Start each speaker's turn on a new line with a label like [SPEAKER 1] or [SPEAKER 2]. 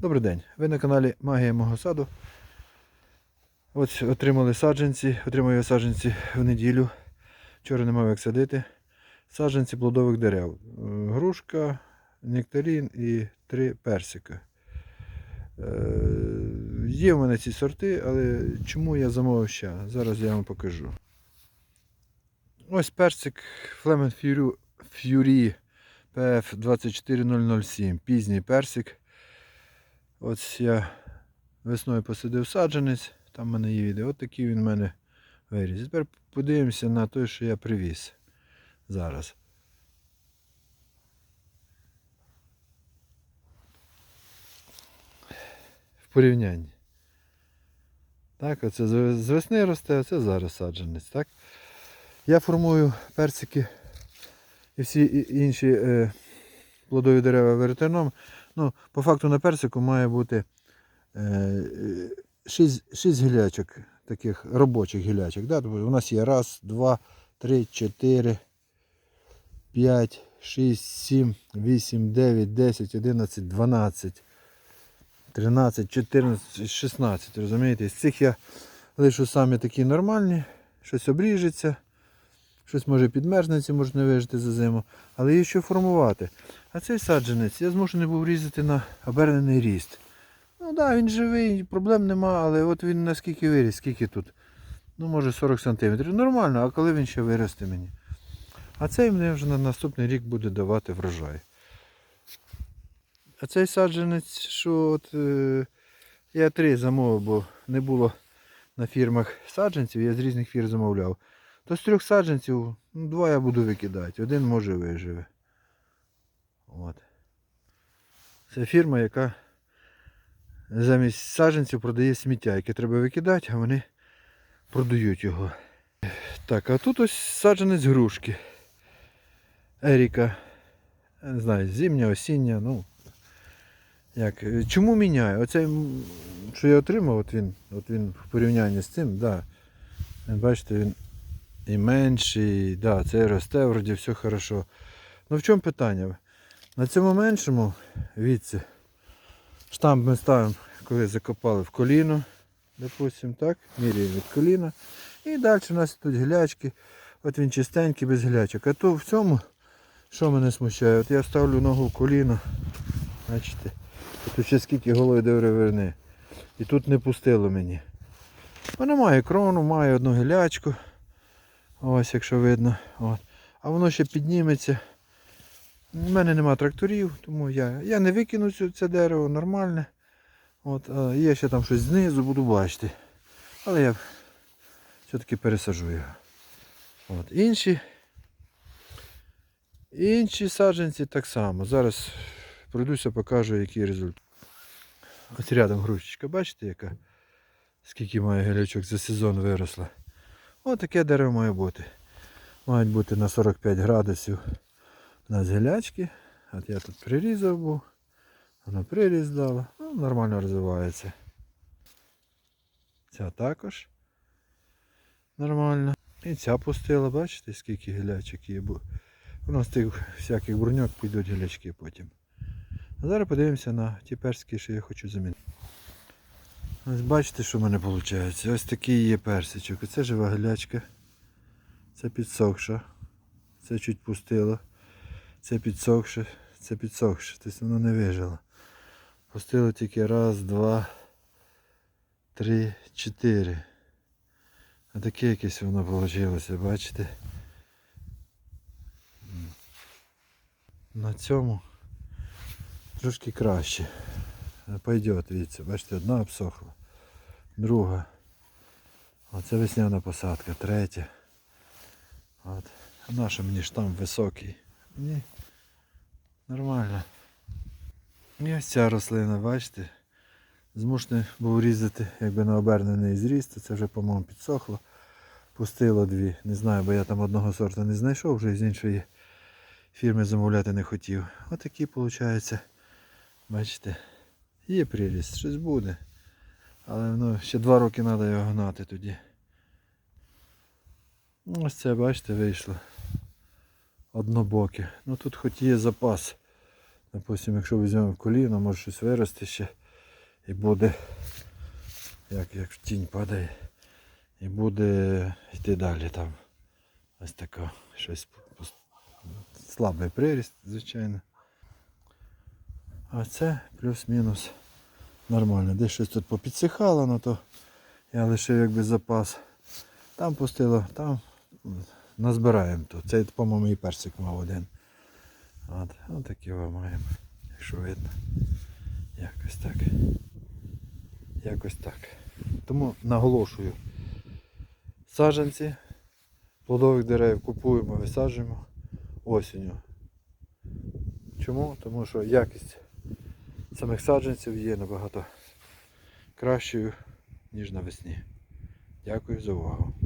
[SPEAKER 1] Добрий день. Ви на каналі Магія мого саду. Ось отримали саджанці, отримав я саджанці в неділю. Вчора не мав як садити. Саджанці плодових дерев. Грушка, нектарин і три персика. Е, Є в мене ці сорти, але чому я замовив ще? Зараз я вам покажу. Ось персик Fleming Fury, Fury PF 24007. Пізній персик. Ось я весною посадив саджанець, там в мене є відео. От такий він в мене виріс. Тепер подивимося на той, що я привіз зараз. В порівнянні. Так, оце з весни росте, а це зараз саджанець. Так? Я формую персики і всі інші е, плодові дерева веретеном. Ну, по факту на персику має бути 6, 6 гілячок, таких робочих гілячок. Да? Тобто У нас є раз, два, три, чотири, п'ять, шість, сім, вісім, дев'ять, десять, одинадцять, дванадцять, тринадцять, чотирнадцять, шістнадцять. Розумієте? З цих я лишу самі такі нормальні, щось обріжеться. Щось може підмерзнеться, може не вижити за зиму, але є що формувати. А цей саджанець я змушений був різати на обернений ріст. Ну так, да, він живий, проблем нема, але от він наскільки виріс, скільки тут? Ну, може 40 см. Нормально, а коли він ще виросте мені? А цей мені вже на наступний рік буде давати врожай. А цей саджанець, що от е, я три замовив, бо не було на фірмах саджанців, я з різних фір замовляв. То з трьох саджанців ну, два я буду викидати, один може виживе. От. Це фірма, яка замість саджанців продає сміття, яке треба викидати, а вони продають його. Так, а тут ось саджанець грушки. Еріка. Не знаю, зимня, осіння, ну. Як, чому міняю? Оцей, що я отримав, от він, от він в порівнянні з цим, да. Бачите, він і менший, да, це росте, вроді все хорошо. Ну в чому питання? На цьому меншому віці штамп ми ставимо, коли закопали в коліно, допустим, так, міряємо від коліна. І далі у нас тут гілячки. От він чистенький, без гілячок. А то в цьому, що мене смущає, от я ставлю ногу в коліно. Бачите, тут ще скільки голої добре верни. І тут не пустило мені. Воно має крону, має одну гілячку. Ось, якщо видно. От. А воно ще підніметься. У мене нема тракторів, тому я я не викину це дерево нормальне. От, а є ще там щось знизу, буду бачити. Але я все-таки пересажу його. От. Інші, інші саджанці так само. Зараз пройдуся, покажу, який результат. Ось рядом грушечка, бачите, яка? Скільки має гілячок за сезон виросла. Ось таке дерево має бути. Мають бути на 45 градусів у нас гілячки. От я тут прирізав був. Воно приріз дало. Ну, нормально розвивається. Ця також нормально. І ця пустила, бачите, скільки гілячок є. Воно з тих всяких бруньок підуть гілячки потім. А зараз подивимося на ті персики, що я хочу замінити. Ось бачите, що в мене виходить. Ось такий є персичок. Оце жива гілячка. Це підсохша. Це чуть пустило. Це підсохше, це підсохше. Тобто воно не вижило. Пустило тільки раз, два, три, чотири. А таке якесь воно вийшло, бачите? На цьому трошки краще. Пойдет, дивіться, бачите, одна обсохла, друга. Оце весняна посадка, третя. От. А наша мені штамп високий. Ні. Нормально. І ось ця рослина, бачите? Змушений був різати якби на обернений зріст, це вже, по-моєму, підсохло. Пустило дві. Не знаю, бо я там одного сорту не знайшов, вже з іншої фірми замовляти не хотів. Отакі, виходить. Бачите, є приріст, щось буде. Але ну, ще два роки треба його гнати тоді. Ну, Ось це, бачите, вийшло. Однобоке. Ну тут хоч є запас. Допустим, якщо візьмемо коліно, може щось вирости ще. і буде, як, як тінь падає, і буде йти далі там. Ось таке щось слабий приріст, звичайно. А це плюс-мінус нормально. Десь щось тут попідсихало, ну то я лишив якби запас. Там пустило, там назбираємо тут. Цей, по-моєму, і персик мав один. От, от такі ми маємо, якщо видно. Якось так. Якось так. Тому наголошую. Саджанці плодових дерев купуємо, висаджуємо осінню. Чому? Тому що якість самих саджанців є набагато кращою, ніж навесні. Дякую за увагу.